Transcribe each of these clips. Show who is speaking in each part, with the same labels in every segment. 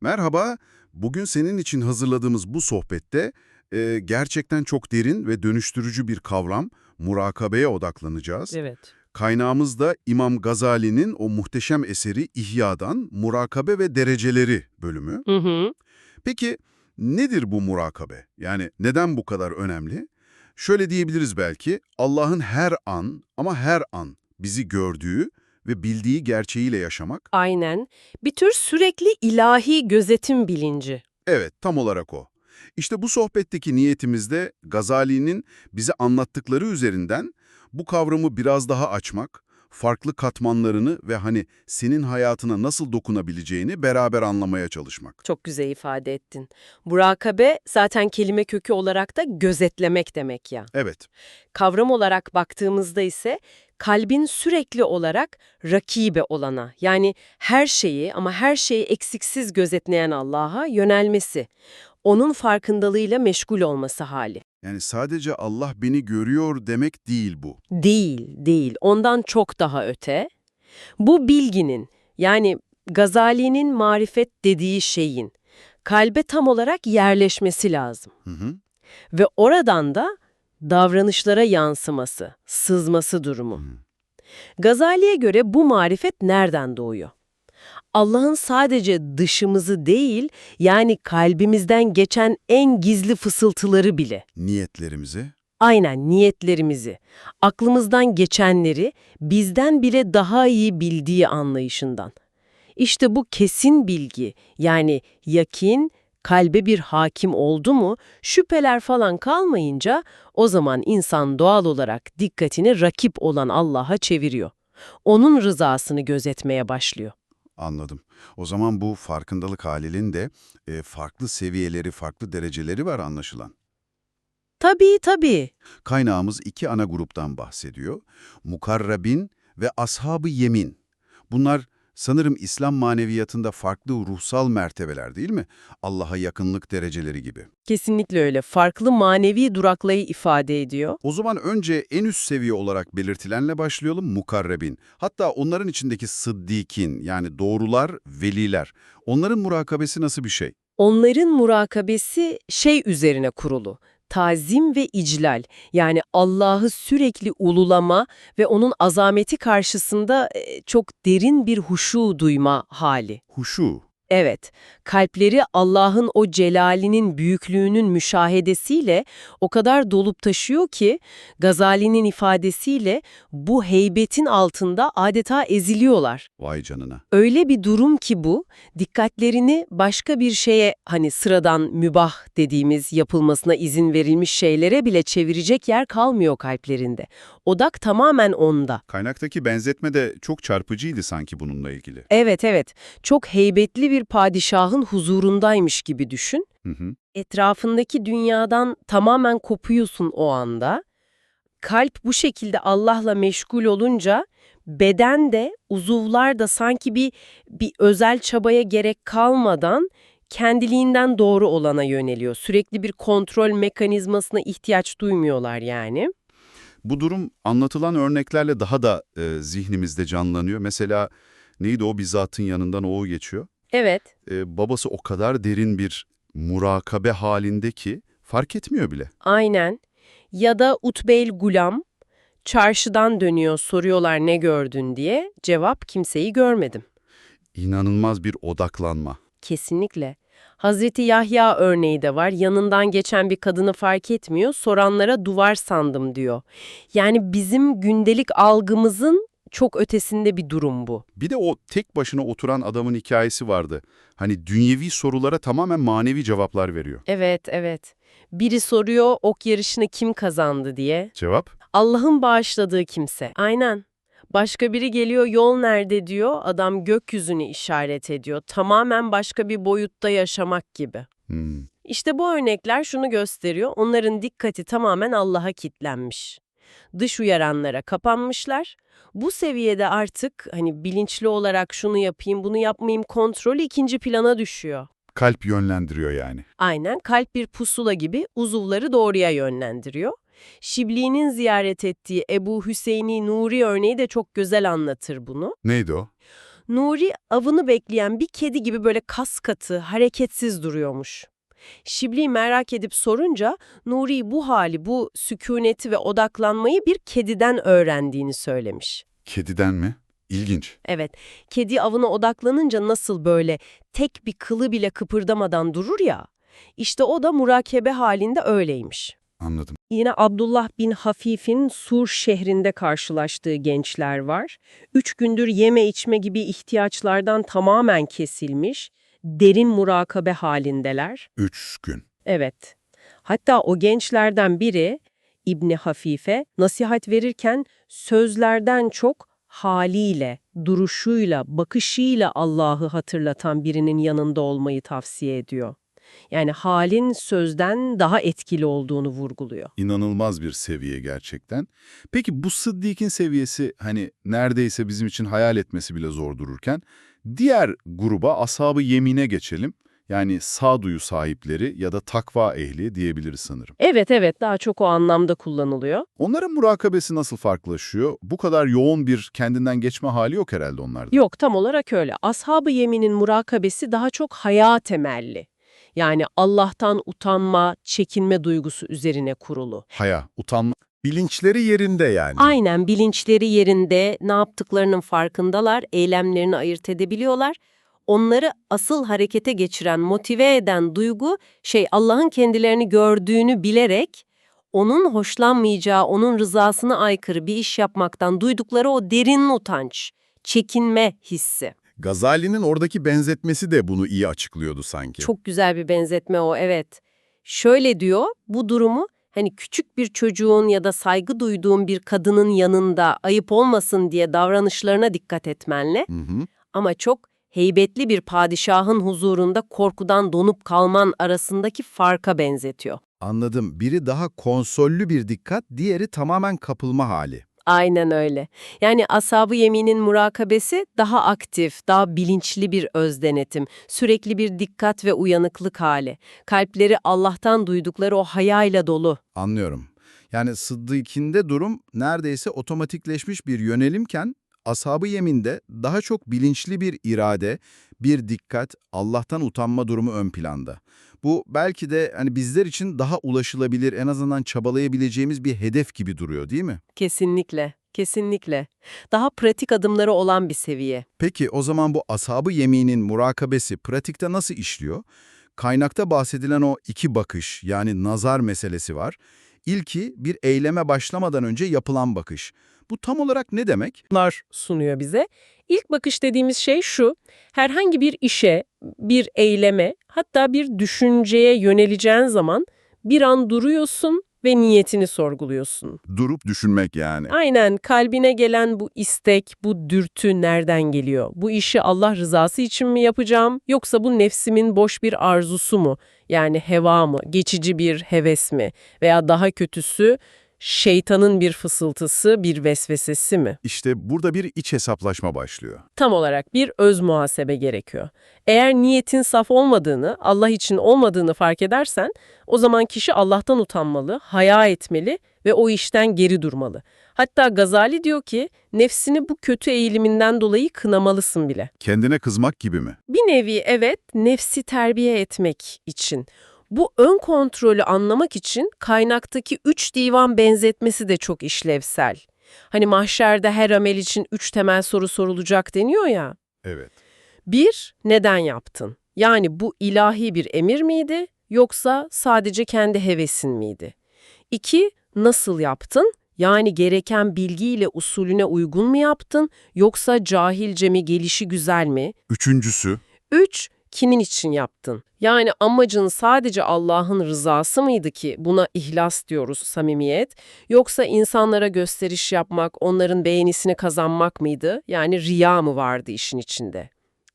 Speaker 1: Merhaba, bugün senin için hazırladığımız bu sohbette e, gerçekten çok derin ve dönüştürücü bir kavram, murakabeye odaklanacağız.
Speaker 2: Evet.
Speaker 1: Kaynağımız da İmam Gazali'nin o muhteşem eseri İhya'dan Murakabe ve Dereceleri bölümü.
Speaker 2: Hı hı.
Speaker 1: Peki nedir bu murakabe? Yani neden bu kadar önemli? Şöyle diyebiliriz belki, Allah'ın her an ama her an bizi gördüğü ve bildiği gerçeğiyle yaşamak.
Speaker 2: Aynen. Bir tür sürekli ilahi gözetim bilinci.
Speaker 1: Evet, tam olarak o. İşte bu sohbetteki niyetimizde Gazali'nin bize anlattıkları üzerinden bu kavramı biraz daha açmak, farklı katmanlarını ve hani senin hayatına nasıl dokunabileceğini beraber anlamaya çalışmak.
Speaker 2: Çok güzel ifade ettin. Murakabe zaten kelime kökü olarak da gözetlemek demek ya.
Speaker 1: Evet,
Speaker 2: Kavram olarak baktığımızda ise kalbin sürekli olarak rakibe olana yani her şeyi ama her şeyi eksiksiz gözetleyen Allah'a yönelmesi. Onun farkındalığıyla meşgul olması hali.
Speaker 1: yani sadece Allah beni görüyor demek değil bu.
Speaker 2: Değil, değil. Ondan çok daha öte. Bu bilginin, yani Gazali'nin marifet dediği şeyin, kalbe tam olarak yerleşmesi lazım.
Speaker 1: Hı hı.
Speaker 2: Ve oradan da davranışlara yansıması, sızması durumu. Gazali'ye göre bu marifet nereden doğuyor? Allah'ın sadece dışımızı değil, yani kalbimizden geçen en gizli fısıltıları bile.
Speaker 1: Niyetlerimizi,
Speaker 2: Aynen niyetlerimizi, aklımızdan geçenleri bizden bile daha iyi bildiği anlayışından. İşte bu kesin bilgi yani yakin kalbe bir hakim oldu mu şüpheler falan kalmayınca o zaman insan doğal olarak dikkatini rakip olan Allah'a çeviriyor. Onun rızasını gözetmeye başlıyor.
Speaker 1: anladım. O zaman bu farkındalık halinin de e, farklı seviyeleri, farklı dereceleri var anlaşılan.
Speaker 2: Tabii tabii.
Speaker 1: Kaynağımız iki ana gruptan bahsediyor. Mukarrabin ve Ashab-ı Yemin. Bunlar sanırım İslam maneviyatında farklı ruhsal mertebeler değil mi? Allah'a yakınlık dereceleri gibi.
Speaker 2: Kesinlikle öyle. Farklı manevi duraklayı ifade ediyor.
Speaker 1: O zaman önce en üst seviye olarak belirtilenle başlayalım mukarrabin. Hatta onların içindeki sıddikin yani doğrular, veliler. Onların murakabesi nasıl bir şey?
Speaker 2: Onların murakabesi şey üzerine kurulu. Tazim ve iclal yani Allah'ı sürekli ululama ve onun azameti karşısında e, çok derin bir huşu duyma hali.
Speaker 1: Huşu.
Speaker 2: Evet, kalpleri Allah'ın o celalinin büyüklüğünün müşahedesiyle o kadar dolup taşıyor ki Gazali'nin ifadesiyle bu heybetin altında adeta eziliyorlar.
Speaker 1: Vay canına.
Speaker 2: Öyle bir durum ki bu, dikkatlerini başka bir şeye hani sıradan mübah dediğimiz yapılmasına izin verilmiş şeylere bile çevirecek yer kalmıyor kalplerinde. Odak tamamen onda.
Speaker 1: Kaynaktaki benzetme de çok çarpıcıydı sanki bununla ilgili.
Speaker 2: Evet evet, çok heybetli bir padişahın huzurundaymış gibi düşün.
Speaker 1: Hı hı.
Speaker 2: Etrafındaki dünyadan tamamen kopuyorsun o anda. Kalp bu şekilde Allah'la meşgul olunca beden de uzuvlar da sanki bir bir özel çabaya gerek kalmadan kendiliğinden doğru olana yöneliyor. Sürekli bir kontrol mekanizmasına ihtiyaç duymuyorlar yani.
Speaker 1: Bu durum anlatılan örneklerle daha da e, zihnimizde canlanıyor. Mesela neydi o bir zatın yanından oğu geçiyor.
Speaker 2: Evet.
Speaker 1: E, babası o kadar derin bir murakabe halinde ki fark etmiyor bile.
Speaker 2: Aynen. Ya da Utbeyl Gulam çarşıdan dönüyor soruyorlar ne gördün diye. Cevap kimseyi görmedim.
Speaker 1: İnanılmaz bir odaklanma.
Speaker 2: Kesinlikle. Hazreti Yahya örneği de var. Yanından geçen bir kadını fark etmiyor, soranlara duvar sandım diyor. Yani bizim gündelik algımızın çok ötesinde bir durum bu.
Speaker 1: Bir de o tek başına oturan adamın hikayesi vardı. Hani dünyevi sorulara tamamen manevi cevaplar veriyor.
Speaker 2: Evet, evet. Biri soruyor ok yarışını kim kazandı diye.
Speaker 1: Cevap?
Speaker 2: Allah'ın bağışladığı kimse. Aynen. Başka biri geliyor yol nerede diyor, adam gökyüzünü işaret ediyor. Tamamen başka bir boyutta yaşamak gibi.
Speaker 1: Hmm.
Speaker 2: İşte bu örnekler şunu gösteriyor, onların dikkati tamamen Allah'a kilitlenmiş. Dış uyaranlara kapanmışlar. Bu seviyede artık hani bilinçli olarak şunu yapayım, bunu yapmayayım kontrolü ikinci plana düşüyor.
Speaker 1: Kalp yönlendiriyor yani.
Speaker 2: Aynen kalp bir pusula gibi uzuvları doğruya yönlendiriyor. Şibli'nin ziyaret ettiği Ebu Hüseyni Nuri örneği de çok güzel anlatır bunu.
Speaker 1: Neydi o?
Speaker 2: Nuri avını bekleyen bir kedi gibi böyle kas katı, hareketsiz duruyormuş. Şibli merak edip sorunca Nuri bu hali, bu sükuneti ve odaklanmayı bir kediden öğrendiğini söylemiş.
Speaker 1: Kediden mi? İlginç.
Speaker 2: Evet, kedi avına odaklanınca nasıl böyle tek bir kılı bile kıpırdamadan durur ya, işte o da murakebe halinde öyleymiş.
Speaker 1: Anladım.
Speaker 2: Yine Abdullah bin Hafif'in Sur şehrinde karşılaştığı gençler var. Üç gündür yeme içme gibi ihtiyaçlardan tamamen kesilmiş, derin murakabe halindeler.
Speaker 1: Üç gün.
Speaker 2: Evet. Hatta o gençlerden biri İbni Hafife nasihat verirken sözlerden çok haliyle, duruşuyla, bakışıyla Allah'ı hatırlatan birinin yanında olmayı tavsiye ediyor. Yani halin sözden daha etkili olduğunu vurguluyor.
Speaker 1: İnanılmaz bir seviye gerçekten. Peki bu Sıddik'in seviyesi hani neredeyse bizim için hayal etmesi bile zor dururken diğer gruba ashab-ı yemine geçelim. Yani sağduyu sahipleri ya da takva ehli diyebiliriz sanırım.
Speaker 2: Evet evet daha çok o anlamda kullanılıyor.
Speaker 1: Onların murakabesi nasıl farklılaşıyor? Bu kadar yoğun bir kendinden geçme hali yok herhalde onlarda.
Speaker 2: Yok tam olarak öyle. Ashab-ı yeminin murakabesi daha çok haya temelli. Yani Allah'tan utanma, çekinme duygusu üzerine kurulu.
Speaker 1: Haya, utanma.
Speaker 3: Bilinçleri yerinde yani.
Speaker 2: Aynen bilinçleri yerinde, ne yaptıklarının farkındalar, eylemlerini ayırt edebiliyorlar. Onları asıl harekete geçiren, motive eden duygu şey Allah'ın kendilerini gördüğünü bilerek onun hoşlanmayacağı, onun rızasına aykırı bir iş yapmaktan duydukları o derin utanç, çekinme hissi.
Speaker 3: Gazali'nin oradaki benzetmesi de bunu iyi açıklıyordu sanki.
Speaker 2: Çok güzel bir benzetme o, evet. Şöyle diyor, bu durumu hani küçük bir çocuğun ya da saygı duyduğun bir kadının yanında ayıp olmasın diye davranışlarına dikkat etmenle
Speaker 1: Hı hı.
Speaker 2: ama çok heybetli bir padişahın huzurunda korkudan donup kalman arasındaki farka benzetiyor.
Speaker 3: Anladım. Biri daha konsollü bir dikkat, diğeri tamamen kapılma hali.
Speaker 2: Aynen öyle. Yani ashab-ı yeminin murakabesi daha aktif, daha bilinçli bir öz denetim, sürekli bir dikkat ve uyanıklık hali. Kalpleri Allah'tan duydukları o hayayla dolu.
Speaker 3: Anlıyorum. Yani Sıddık'inde durum neredeyse otomatikleşmiş bir yönelimken, Ashab-ı Yemin'de daha çok bilinçli bir irade, bir dikkat, Allah'tan utanma durumu ön planda. Bu belki de hani bizler için daha ulaşılabilir, en azından çabalayabileceğimiz bir hedef gibi duruyor değil mi?
Speaker 2: Kesinlikle, kesinlikle. Daha pratik adımları olan bir seviye.
Speaker 3: Peki o zaman bu ashab-ı yeminin murakabesi pratikte nasıl işliyor? Kaynakta bahsedilen o iki bakış yani nazar meselesi var. İlki bir eyleme başlamadan önce yapılan bakış. Bu tam olarak ne demek?
Speaker 2: Bunlar sunuyor bize. İlk bakış dediğimiz şey şu, herhangi bir işe, bir eyleme, hatta bir düşünceye yöneleceğin zaman bir an duruyorsun ve niyetini sorguluyorsun.
Speaker 1: Durup düşünmek yani.
Speaker 2: Aynen kalbine gelen bu istek, bu dürtü nereden geliyor? Bu işi Allah rızası için mi yapacağım yoksa bu nefsimin boş bir arzusu mu? Yani heva mı, geçici bir heves mi veya daha kötüsü şeytanın bir fısıltısı, bir vesvesesi mi?
Speaker 1: İşte burada bir iç hesaplaşma başlıyor.
Speaker 2: Tam olarak bir öz muhasebe gerekiyor. Eğer niyetin saf olmadığını, Allah için olmadığını fark edersen, o zaman kişi Allah'tan utanmalı, haya etmeli ve o işten geri durmalı. Hatta Gazali diyor ki, nefsini bu kötü eğiliminden dolayı kınamalısın bile.
Speaker 1: Kendine kızmak gibi mi?
Speaker 2: Bir nevi evet, nefsi terbiye etmek için. Bu ön kontrolü anlamak için kaynaktaki üç divan benzetmesi de çok işlevsel. Hani mahşerde her amel için üç temel soru sorulacak deniyor ya.
Speaker 1: Evet.
Speaker 2: Bir, neden yaptın? Yani bu ilahi bir emir miydi yoksa sadece kendi hevesin miydi? İki, nasıl yaptın? Yani gereken bilgiyle usulüne uygun mu yaptın yoksa cahilce mi gelişi güzel mi?
Speaker 1: Üçüncüsü,
Speaker 2: Üç, kimin için yaptın? Yani amacın sadece Allah'ın rızası mıydı ki buna ihlas diyoruz samimiyet? Yoksa insanlara gösteriş yapmak, onların beğenisini kazanmak mıydı? Yani riya mı vardı işin içinde?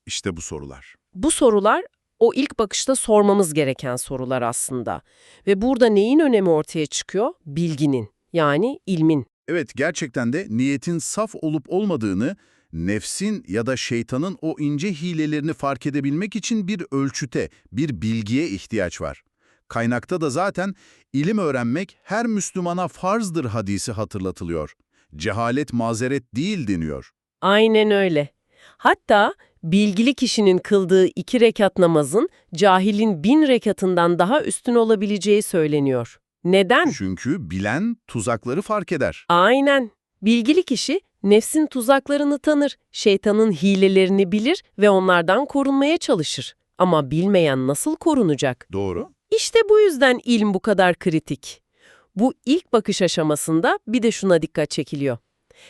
Speaker 1: işte bu sorular.
Speaker 2: Bu sorular o ilk bakışta sormamız gereken sorular aslında. Ve burada neyin önemi ortaya çıkıyor? Bilginin, yani ilmin.
Speaker 1: Evet, gerçekten de niyetin saf olup olmadığını, nefsin ya da şeytanın o ince hilelerini fark edebilmek için bir ölçüte, bir bilgiye ihtiyaç var. Kaynakta da zaten ilim öğrenmek her Müslümana farzdır hadisi hatırlatılıyor. Cehalet mazeret değil deniyor.
Speaker 2: Aynen öyle. Hatta bilgili kişinin kıldığı iki rekat namazın cahilin bin rekatından daha üstün olabileceği söyleniyor. Neden?
Speaker 1: Çünkü bilen tuzakları fark eder.
Speaker 2: Aynen. Bilgili kişi nefsin tuzaklarını tanır, şeytanın hilelerini bilir ve onlardan korunmaya çalışır. Ama bilmeyen nasıl korunacak?
Speaker 1: Doğru.
Speaker 2: İşte bu yüzden ilm bu kadar kritik. Bu ilk bakış aşamasında bir de şuna dikkat çekiliyor.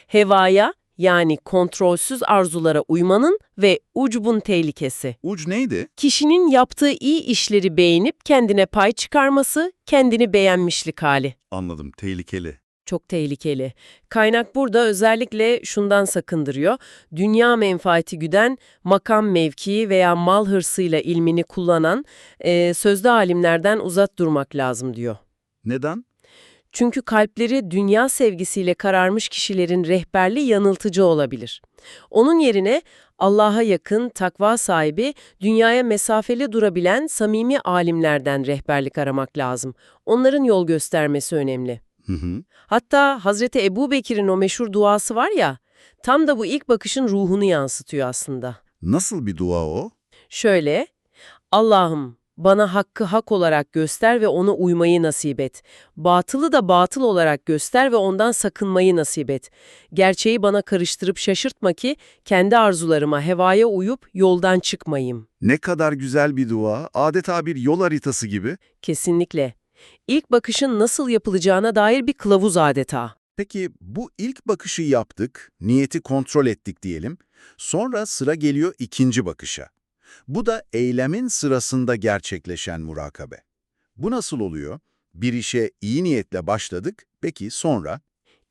Speaker 2: Hevaya yani kontrolsüz arzulara uymanın ve ucubun tehlikesi.
Speaker 1: Uç neydi?
Speaker 2: Kişinin yaptığı iyi işleri beğenip kendine pay çıkarması, kendini beğenmişlik hali.
Speaker 1: Anladım, tehlikeli.
Speaker 2: Çok tehlikeli. Kaynak burada özellikle şundan sakındırıyor. Dünya menfaati güden, makam mevkii veya mal hırsıyla ilmini kullanan e, sözde alimlerden uzak durmak lazım diyor.
Speaker 1: Neden?
Speaker 2: Çünkü kalpleri dünya sevgisiyle kararmış kişilerin rehberliği yanıltıcı olabilir. Onun yerine Allah'a yakın, takva sahibi, dünyaya mesafeli durabilen samimi alimlerden rehberlik aramak lazım. Onların yol göstermesi önemli.
Speaker 1: Hı hı.
Speaker 2: Hatta Hazreti Ebu Bekir'in o meşhur duası var ya, tam da bu ilk bakışın ruhunu yansıtıyor aslında.
Speaker 1: Nasıl bir dua o?
Speaker 2: Şöyle, Allah'ım bana hakkı hak olarak göster ve ona uymayı nasip et. Batılı da batıl olarak göster ve ondan sakınmayı nasip et. Gerçeği bana karıştırıp şaşırtma ki kendi arzularıma, hevaya uyup yoldan çıkmayayım.
Speaker 1: Ne kadar güzel bir dua, adeta bir yol haritası gibi.
Speaker 2: Kesinlikle. İlk bakışın nasıl yapılacağına dair bir kılavuz adeta.
Speaker 1: Peki bu ilk bakışı yaptık, niyeti kontrol ettik diyelim. Sonra sıra geliyor ikinci bakışa. Bu da eylemin sırasında gerçekleşen murakabe. Bu nasıl oluyor? Bir işe iyi niyetle başladık, peki sonra?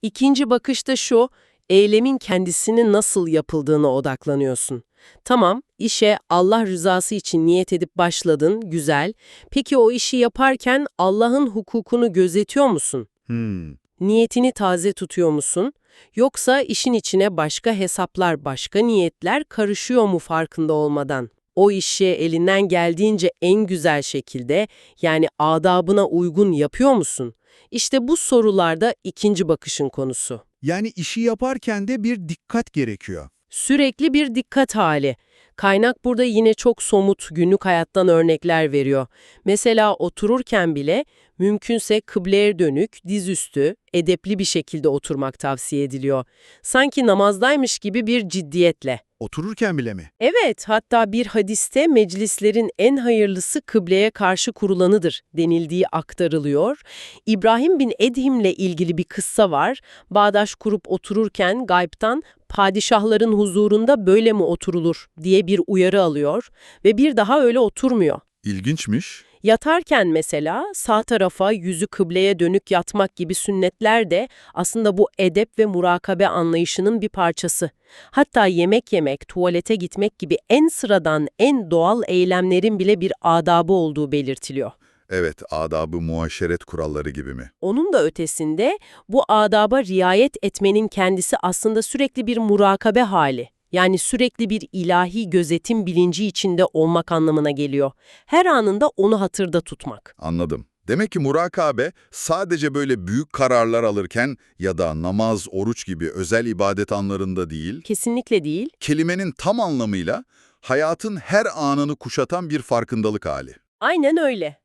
Speaker 2: İkinci bakışta şu, eylemin kendisinin nasıl yapıldığına odaklanıyorsun. Tamam, işe Allah rızası için niyet edip başladın, güzel. Peki o işi yaparken Allah'ın hukukunu gözetiyor musun?
Speaker 1: Hmm,
Speaker 2: Niyetini taze tutuyor musun? Yoksa işin içine başka hesaplar, başka niyetler karışıyor mu farkında olmadan? O işi elinden geldiğince en güzel şekilde, yani adabına uygun yapıyor musun? İşte bu sorularda ikinci bakışın konusu.
Speaker 4: Yani işi yaparken de bir dikkat gerekiyor.
Speaker 2: Sürekli bir dikkat hali. Kaynak burada yine çok somut günlük hayattan örnekler veriyor. Mesela otururken bile mümkünse kıbleye dönük, dizüstü, edepli bir şekilde oturmak tavsiye ediliyor. Sanki namazdaymış gibi bir ciddiyetle.
Speaker 4: Otururken bile mi?
Speaker 2: Evet, hatta bir hadiste meclislerin en hayırlısı kıbleye karşı kurulanıdır denildiği aktarılıyor. İbrahim bin Edhim'le ilgili bir kıssa var. Bağdaş kurup otururken gaybtan padişahların huzurunda böyle mi oturulur diye bir uyarı alıyor ve bir daha öyle oturmuyor.
Speaker 1: ilginçmiş.
Speaker 2: Yatarken mesela sağ tarafa yüzü kıbleye dönük yatmak gibi sünnetler de aslında bu edep ve murakabe anlayışının bir parçası. Hatta yemek yemek, tuvalete gitmek gibi en sıradan, en doğal eylemlerin bile bir adabı olduğu belirtiliyor.
Speaker 1: Evet, adabı muaşeret kuralları gibi mi?
Speaker 2: Onun da ötesinde bu adaba riayet etmenin kendisi aslında sürekli bir murakabe hali. Yani sürekli bir ilahi gözetim bilinci içinde olmak anlamına geliyor. Her anında onu hatırda tutmak.
Speaker 1: Anladım. Demek ki murakabe sadece böyle büyük kararlar alırken ya da namaz, oruç gibi özel ibadet anlarında değil,
Speaker 2: Kesinlikle değil.
Speaker 1: kelimenin tam anlamıyla hayatın her anını kuşatan bir farkındalık hali.
Speaker 2: Aynen öyle.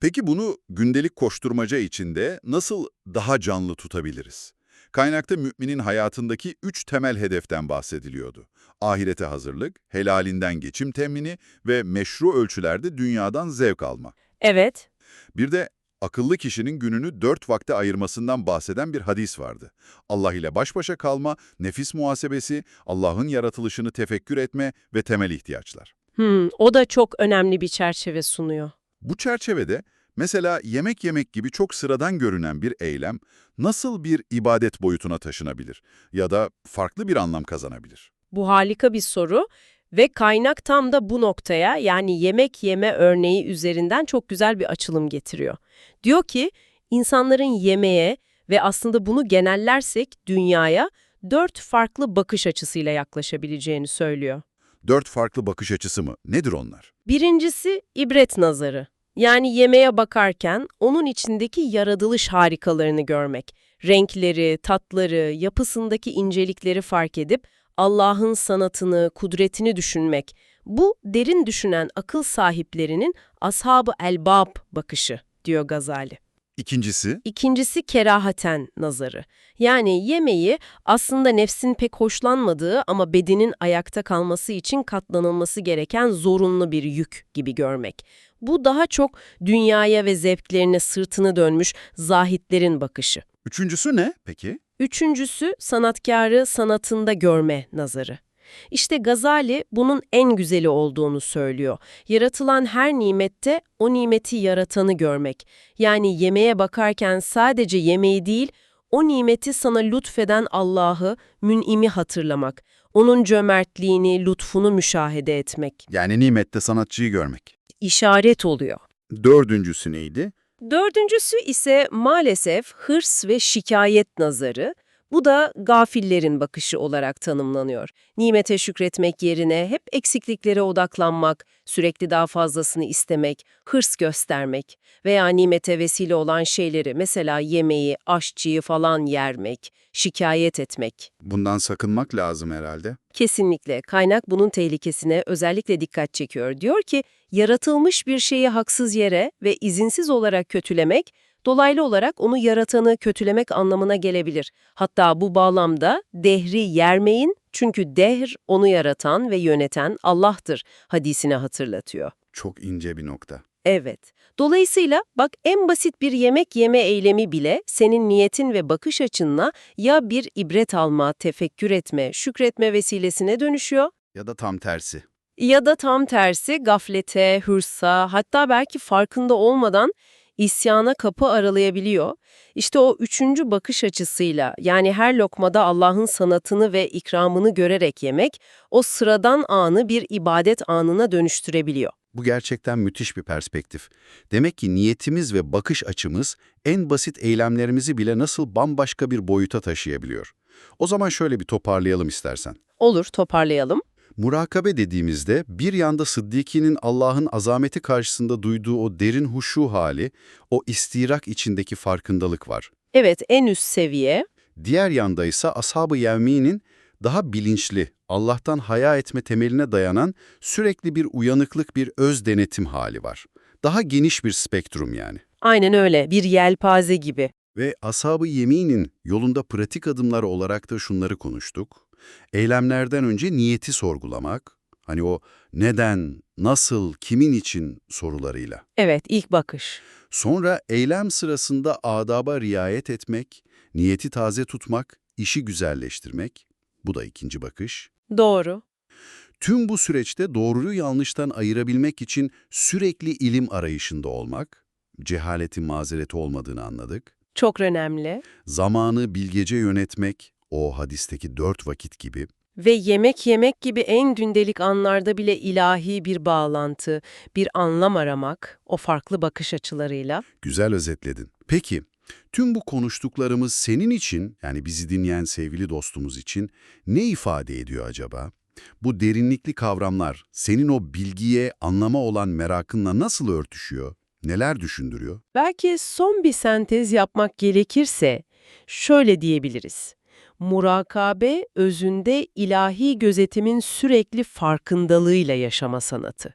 Speaker 1: Peki bunu gündelik koşturmaca içinde nasıl daha canlı tutabiliriz? Kaynakta müminin hayatındaki üç temel hedeften bahsediliyordu. Ahirete hazırlık, helalinden geçim temini ve meşru ölçülerde dünyadan zevk alma.
Speaker 2: Evet.
Speaker 1: Bir de akıllı kişinin gününü dört vakte ayırmasından bahseden bir hadis vardı. Allah ile baş başa kalma, nefis muhasebesi, Allah'ın yaratılışını tefekkür etme ve temel ihtiyaçlar.
Speaker 2: Hmm, o da çok önemli bir çerçeve sunuyor.
Speaker 1: Bu çerçevede mesela yemek yemek gibi çok sıradan görünen bir eylem nasıl bir ibadet boyutuna taşınabilir ya da farklı bir anlam kazanabilir?
Speaker 2: Bu harika bir soru ve kaynak tam da bu noktaya yani yemek yeme örneği üzerinden çok güzel bir açılım getiriyor. Diyor ki insanların yemeğe ve aslında bunu genellersek dünyaya dört farklı bakış açısıyla yaklaşabileceğini söylüyor.
Speaker 1: Dört farklı bakış açısı mı? Nedir onlar?
Speaker 2: Birincisi ibret nazarı. Yani yemeğe bakarken onun içindeki yaratılış harikalarını görmek. Renkleri, tatları, yapısındaki incelikleri fark edip Allah'ın sanatını, kudretini düşünmek, bu derin düşünen akıl sahiplerinin ashab-ı elbab bakışı, diyor Gazali.
Speaker 1: İkincisi,
Speaker 2: İkincisi kerahaten nazarı. Yani yemeği aslında nefsin pek hoşlanmadığı ama bedenin ayakta kalması için katlanılması gereken zorunlu bir yük gibi görmek. Bu daha çok dünyaya ve zevklerine sırtını dönmüş zahitlerin bakışı.
Speaker 1: üçüncüsü ne peki?
Speaker 2: Üçüncüsü sanatkarı sanatında görme nazarı. İşte Gazali bunun en güzeli olduğunu söylüyor. Yaratılan her nimette o nimeti yaratanı görmek. Yani yemeğe bakarken sadece yemeği değil, o nimeti sana lütfeden Allah'ı, mün'imi hatırlamak. Onun cömertliğini, lütfunu müşahede etmek.
Speaker 1: Yani nimette sanatçıyı görmek.
Speaker 2: İşaret oluyor.
Speaker 1: Dördüncüsü neydi?
Speaker 2: Dördüncüsü ise maalesef hırs ve şikayet nazarı. Bu da gafillerin bakışı olarak tanımlanıyor. Nimete şükretmek yerine hep eksikliklere odaklanmak, sürekli daha fazlasını istemek, hırs göstermek veya nimete vesile olan şeyleri mesela yemeği, aşçıyı falan yermek, şikayet etmek.
Speaker 1: Bundan sakınmak lazım herhalde.
Speaker 2: Kesinlikle kaynak bunun tehlikesine özellikle dikkat çekiyor. Diyor ki yaratılmış bir şeyi haksız yere ve izinsiz olarak kötülemek, dolaylı olarak onu yaratanı kötülemek anlamına gelebilir. Hatta bu bağlamda dehri yermeyin çünkü dehr onu yaratan ve yöneten Allah'tır hadisine hatırlatıyor.
Speaker 1: Çok ince bir nokta.
Speaker 2: Evet. Dolayısıyla bak en basit bir yemek yeme eylemi bile senin niyetin ve bakış açınla ya bir ibret alma, tefekkür etme, şükretme vesilesine dönüşüyor
Speaker 1: Ya da tam tersi.
Speaker 2: ya da tam tersi gaflete, hırsa, hatta belki farkında olmadan isyana kapı aralayabiliyor. İşte o üçüncü bakış açısıyla yani her lokmada Allah'ın sanatını ve ikramını görerek yemek o sıradan anı bir ibadet anına dönüştürebiliyor.
Speaker 1: Bu gerçekten müthiş bir perspektif. Demek ki niyetimiz ve bakış açımız en basit eylemlerimizi bile nasıl bambaşka bir boyuta taşıyabiliyor. O zaman şöyle bir toparlayalım istersen.
Speaker 2: Olur toparlayalım.
Speaker 1: Murakabe dediğimizde bir yanda Sıddiki'nin Allah'ın azameti karşısında duyduğu o derin huşu hali, o istirak içindeki farkındalık var.
Speaker 2: Evet en üst seviye.
Speaker 1: Diğer yanda ise Ashab-ı Yevmi'nin daha bilinçli, Allah'tan haya etme temeline dayanan sürekli bir uyanıklık, bir öz denetim hali var. Daha geniş bir spektrum yani.
Speaker 2: Aynen öyle bir yelpaze gibi.
Speaker 1: Ve Ashab-ı Yemin'in yolunda pratik adımlar olarak da şunları konuştuk. Eylemlerden önce niyeti sorgulamak, hani o neden, nasıl, kimin için sorularıyla.
Speaker 2: Evet ilk bakış.
Speaker 1: Sonra eylem sırasında adaba riayet etmek, niyeti taze tutmak, işi güzelleştirmek. Bu da ikinci bakış.
Speaker 2: Doğru.
Speaker 1: Tüm bu süreçte doğruyu yanlıştan ayırabilmek için sürekli ilim arayışında olmak, cehaletin mazereti olmadığını anladık.
Speaker 2: Çok önemli.
Speaker 1: Zamanı bilgece yönetmek, o hadisteki dört vakit gibi.
Speaker 2: Ve yemek yemek gibi en gündelik anlarda bile ilahi bir bağlantı, bir anlam aramak, o farklı bakış açılarıyla.
Speaker 1: Güzel özetledin. Peki, tüm bu konuştuklarımız senin için, yani bizi dinleyen sevgili dostumuz için ne ifade ediyor acaba? Bu derinlikli kavramlar senin o bilgiye, anlama olan merakınla nasıl örtüşüyor? Neler düşündürüyor?
Speaker 2: Belki son bir sentez yapmak gerekirse şöyle diyebiliriz. Murakabe özünde ilahi gözetimin sürekli farkındalığıyla yaşama sanatı.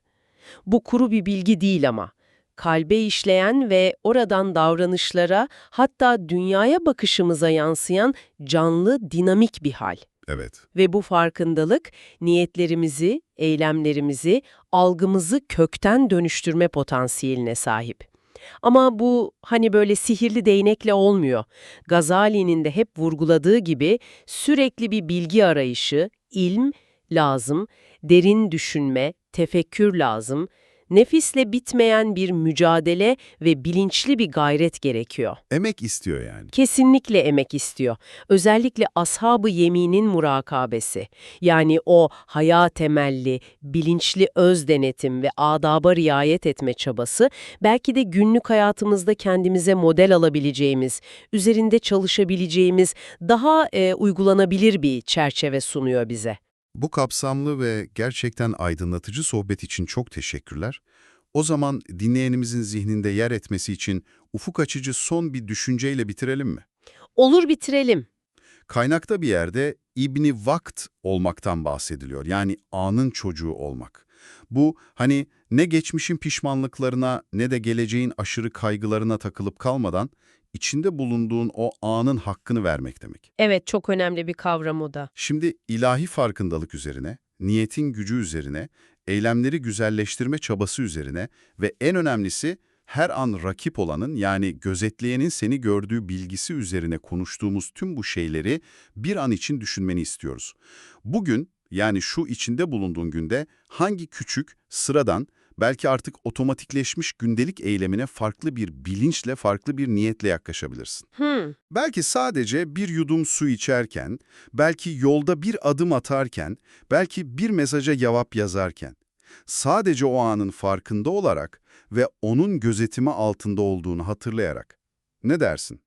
Speaker 2: Bu kuru bir bilgi değil ama. Kalbe işleyen ve oradan davranışlara hatta dünyaya bakışımıza yansıyan canlı, dinamik bir hal.
Speaker 1: Evet.
Speaker 2: Ve bu farkındalık niyetlerimizi, eylemlerimizi, algımızı kökten dönüştürme potansiyeline sahip. Ama bu hani böyle sihirli değnekle olmuyor. Gazali'nin de hep vurguladığı gibi sürekli bir bilgi arayışı, ilm lazım, derin düşünme, tefekkür lazım, nefisle bitmeyen bir mücadele ve bilinçli bir gayret gerekiyor.
Speaker 1: Emek istiyor yani.
Speaker 2: Kesinlikle emek istiyor. Özellikle ashab-ı yeminin murakabesi. Yani o haya temelli, bilinçli öz denetim ve adaba riayet etme çabası belki de günlük hayatımızda kendimize model alabileceğimiz, üzerinde çalışabileceğimiz daha e, uygulanabilir bir çerçeve sunuyor bize.
Speaker 1: Bu kapsamlı ve gerçekten aydınlatıcı sohbet için çok teşekkürler. O zaman dinleyenimizin zihninde yer etmesi için ufuk açıcı son bir düşünceyle bitirelim mi?
Speaker 2: Olur bitirelim.
Speaker 1: Kaynakta bir yerde İbni Vakt olmaktan bahsediliyor. Yani anın çocuğu olmak. Bu hani ne geçmişin pişmanlıklarına ne de geleceğin aşırı kaygılarına takılıp kalmadan içinde bulunduğun o anın hakkını vermek demek.
Speaker 2: Evet, çok önemli bir kavram o da.
Speaker 1: Şimdi ilahi farkındalık üzerine, niyetin gücü üzerine, eylemleri güzelleştirme çabası üzerine ve en önemlisi her an rakip olanın yani gözetleyenin seni gördüğü bilgisi üzerine konuştuğumuz tüm bu şeyleri bir an için düşünmeni istiyoruz. Bugün yani şu içinde bulunduğun günde hangi küçük, sıradan, belki artık otomatikleşmiş gündelik eylemine farklı bir bilinçle, farklı bir niyetle yaklaşabilirsin?
Speaker 2: Hmm,
Speaker 1: Belki sadece bir yudum su içerken, belki yolda bir adım atarken, belki bir mesaja cevap yazarken. Sadece o anın farkında olarak ve onun gözetimi altında olduğunu hatırlayarak. Ne dersin?